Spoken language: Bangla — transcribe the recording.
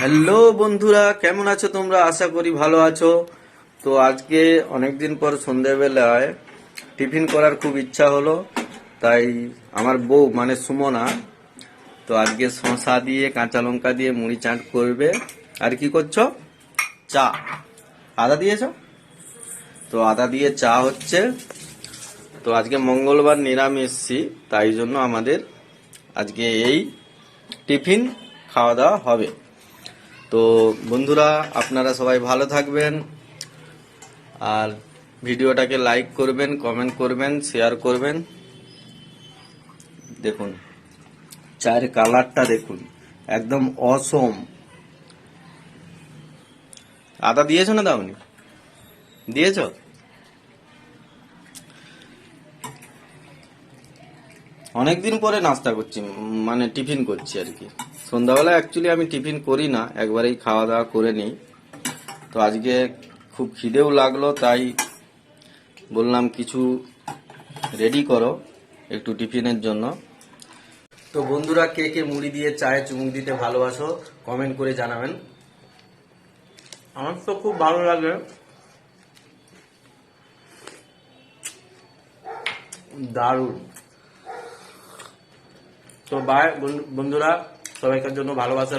হ্যালো বন্ধুরা, কেমন আছো তোমরা? আশা করি ভালো আছো। তো আজকে অনেকদিন পর সন্ধ্যেবেলায় টিফিন করার খুব ইচ্ছা হলো, তাই আমার বউ মানে সুমনা, তো আজকে শশা দিয়ে, কাঁচা লঙ্কা দিয়ে মুড়ি চাট করবে। আর কি করছ? চা। আদা দিয়েছ? তো আদা দিয়ে চা হচ্ছে। তো আজকে মঙ্গলবার নিরামিষি, তাই জন্য আমাদের আজকে এই টিফিন খাওয়া দাওয়া হবে। তো বন্ধুরা, আপনারা সবাই ভালো থাকবেন। আর ভিডিওটাকে লাইক করবেন কমেন্ট করবেন শেয়ার করবেন। দেখুন, চায়ের কালারটা দেখুন, একদম অসম আদা দিয়েছ না দাওনি? দিয়েছ? অনেকদিন পরে নাস্তা করছি মানে টিফিন করছি আর কি। সন্ধ্যাবেলা অ্যাকচুয়ালি আমি টিফিন করি না, একবারেই খাওয়া দাওয়া করে নিই। তো আজকে খুব খিদেও লাগল, তাই বললাম কিছু রেডি করো একটু টিফিনের জন্য। তো বন্ধুরা, কে কে মুড়ি দিয়ে চায়ে চুমুক দিতে ভালোবাসো কমেন্ট করে জানাবেন। আমার তো খুব ভালো লাগে। দারুণ। তো বাই বন্ধুরা সবাইকার জন্য ভালোবাসা।